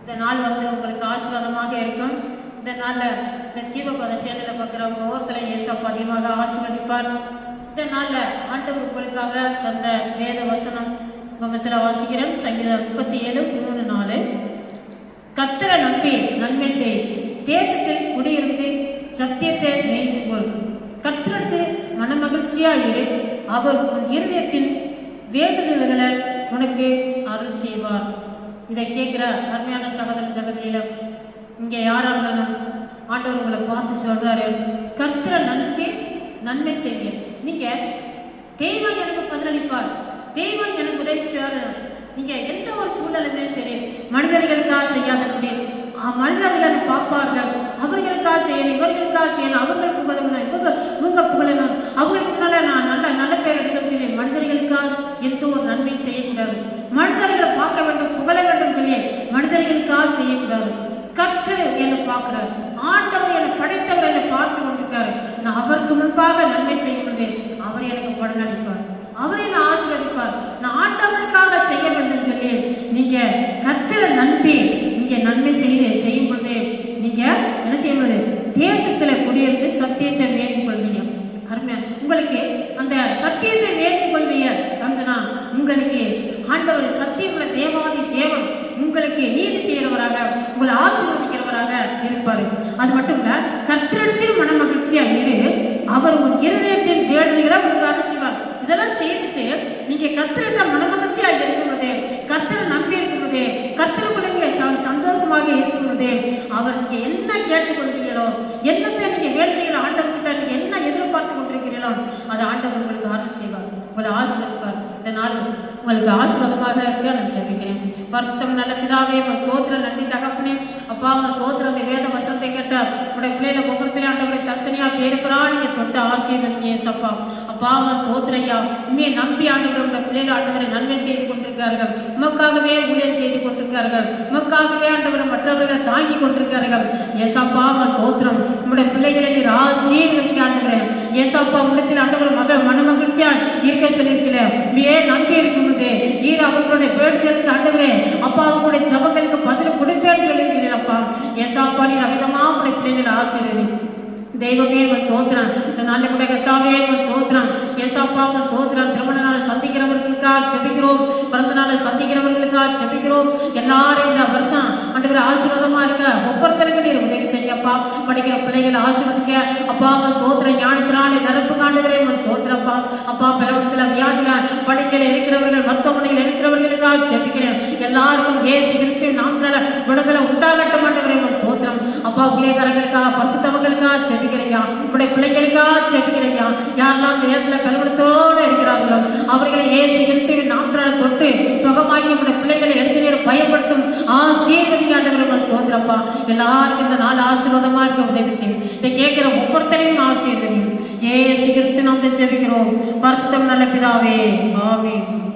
இந்த நாள் வந்து உங்களுக்கு ஆசீர்வாதமாக இருக்கும். இந்த நாளில் இந்த ஜீவபத சேனலில் பார்க்குறவங்க ஒவ்வொருத்தரையும் ஏசப்பா அதிகமாக ஆசீர்வதிப்பார். இந்த நாளில் ஆண்டவர் உங்களுக்காக தந்த வேத வசனம் உங்கத்தில் வாசிக்கிறேன். சங்கீதம் முப்பத்தி ஏழு மூணு நாலு. கத்தரை நம்பி நன்மை செய். தேசத்தில் குடியிருந்து சத்தியத்தை மேய்ந்து கொள். கத்தரத்து மனமகிழ்ச்சியா இரு. அவர் உன் இருதயத்தின் வேண்டுதல்களை உனக்கு அருள் செய்வார். இதை கேட்கிற அருமையான சகோதர சகோதரியில இங்கே யாராலும் ஆண்டவர் உங்களை பார்த்து சொல்றாரு. கத்தரை நன்மை நன்மை செய்ய நீங்க தெய்வம் எனக்கு பதிலளிப்பார். தெய்வம் எனக்கு உதவி செய்வார். நீங்க எந்த ஒரு சூழ்நிலையிலும் சரி மனிதர்களுக்காக செய்யாத மனிதர்கள் பார்ப்பார்கள். அவர்களுக்காக செய்யணும் இவர்களுக்காக செய்யணும். அவர்களுக்கு புகழணும் இவங்க இவங்க புகழணும். அவர்களுக்கு முன்னால நான் நல்ல நல்ல பேர் எடுக்கணும் சொல்லி மனிதர்களுக்காக எந்த ஒரு நன்மையும் செய்யக்கூடாது மனிதர்களை பார்க்க வேண்டும் புகழ வேண்டும் சொல்லி மனிதர்களுக்காக செய்யக்கூடாது கர்த்தர் என்னை பார்க்கிறார். ஆண்டவர் என்னை படைத்தவர் என்னை பார்த்து கொண்டிருக்காரு நான் அவருக்கு முன்பாக நன்மை செய்யும் பொழுது அவர் எனக்கு பலனளிப்பார் அவர் என்னை ஆசீர்வதிப்பார். நான் ஆண்டவருக்காக செய்ய வேண்டும் சொல்லி நீங்க கர்த்தரை நம்பி நீங்க நன்மை செய்து செய்யும் பொழுது நீங்க என்ன செய்யும் தேசத்துல குடியிருந்து சத்தியத்தை மேற்கொள்வீங்க கொள்வீங்க. அருமையா உங்களுக்கு அந்த சத்தியத்தை மேற்கொள்வீங்க கொள்வீங்க. அப்படின்னா உங்களுக்கு ஆண்டவர் சத்தியமுள்ள தேவாதி தேவன். உங்களுக்கு நீதி உங்களை ஆசீர்வதிக்கிறவராக இருப்பாரு. அது மட்டும் இல்ல கர்த்தரிடத்தில் மன மகிழ்ச்சியா இரு. அவர் உன் இருதயத்தின் வேடுகளை உங்களுக்கு அருள் செய்வார். இதெல்லாம் செய்துட்டு நீங்க கர்த்தரிட்ட மன மகிழ்ச்சியா இருக்கிறது கர்த்தரை நம்பி இருக்கிறது கர்த்தருக்குள்ள நீங்க சந்தோஷமாக இருக்கிறது அவர் நீங்க என்ன கேட்டுக்கொள்வீங்களோ என்னத்தை நீங்க வேண்டுகிறீங்களோ ஆண்டவர்கிட்ட நீங்க என்ன எதிர்பார்த்து கொண்டிருக்கிறீங்களோ அதை ஆண்டவர் உங்களுக்கு அருள் செய்வார் உங்களை ஆசீர்வதிப்பார் இந்த நாள் உங்களுக்கு ஆசீர்வாதமாக இருக்க நான் ஜெபிக்கிறேன். பரிசுத்தம் நல்ல பிதாவே உங்கள் தோத்திர நன்றி தகப்பனே. அப்பா உங்கள் தோத்திர அந்த வேத வசத்தை கேட்ட உடைய பிள்ளைகளை ஒவ்வொருத்தரையும் ஆண்டவரை தனித்தனியா பேருக்கிறா நீங்க தொட்டு ஆசீர்வதிங்க ஏசப்பா அப்பா உங்கள் தோத்திரையா உண்மையை நம்பி ஆண்டவர் உடைய பிள்ளைகள் ஆண்டவரை நன்மை செய்து கொண்டிருக்கிறார்கள் உமக்காகவே ஊழியர் செய்து கொண்டிருக்கிறார்கள் உமக்காகவே ஆண்டவர் மற்றவர்களை தாங்கி கொண்டிருக்கிறார்கள் ஏசப்பா உங்கள் தோத்திரம் உங்களுடைய பிள்ளைகளை நீர் ஆசீர்வதிங்க ஆண்டவரே. ஏசப்பா உள்ளத்தில் ஆண்டவர் மக மன மகிழ்ச்சியா இருக்க சொல்லியிருக்கிறேன் ஏன் நம்பி இருக்கும் பொழுது நீர் அவர்களுடைய பேடுதலுக்கு ஆண்டவரே அப்பா அவங்களுடைய ஜபங்களுக்கு பதில் கொடுப்பேன்னு சொல்லியிருக்கிறீர்களப்பா ஏசாப்பா நீர் அமிதமா உங்களுடைய பிள்ளைகளை ஆசீர்வதி. தெய்வமே உங்கள் தோத்துறான் இந்த நாளில் கூட கத்தாவே உங்கள் தோத்துறான் ஏசாப்பா உங்கள் தோத்துறான் திருமண நாளை சந்திக்கிறவர்களுக்காக செபிக்கிறோம் பிறந்த நாளை சந்திக்கிறவர்களுக்காக செபிக்கிறோம் எல்லாரும் இந்த வருஷம் அன்றைக்கு ஆசீர்வாதமா இருக்க. ஒவ்வொருத்தருக்கும் நீர் உதவி செய்யப்பா. படிக்கிற பிள்ளைகளை ஆசீர்வதிக்க. அப்பா உங்கள் தோத்துற ஞானத்தினாலே நிரப்பு காண்டுகளே உங்கள் தோத்துறப்பா அப்பா பிறவத்தில் வியாதில இருக்கிறவர்கள் மருத்துவமனையில் இருக்கிறவர்களுக்காக ஜெபிக்கிறேன். எல்லாருக்கும் ஏசு கிறிஸ்து நாம் விடுதலை உண்டாகட்ட ஆண்டவரே ஸ்தோத்திரம். அப்பா ஊழியக்காரங்களுக்காக பசுத்தவங்களுக்காக ஜெபிக்கிறீங்க உங்களுடைய பிள்ளைங்களுக்காக ஜெபிக்கிறீங்க யாரெல்லாம் அந்த நேரத்தில் கல்வெடுத்தோடு இருக்கிறார்களோ அவர்களை ஏசு கிறிஸ்து நாமத்தினால தொட்டு சுகமாக்கி உங்களுடைய பிள்ளைகளை எடுத்து நேரம் பயப்படுத்தும் ஆசீர்வதி ஆண்டவரே ஸ்தோத்திரப்பா எல்லாருக்கும் இந்த நாள் ஆசீர்வாதமாக இருக்க உதவி செய்யும். இதை கேட்கிற ஒவ்வொருத்தரையும் ஆசீர்வதியும். ஏசு கிறிஸ்து நாம் ஜெபிக்கிறோம் பரிசுத்தம் நல்ல பிதாவே ஆமென்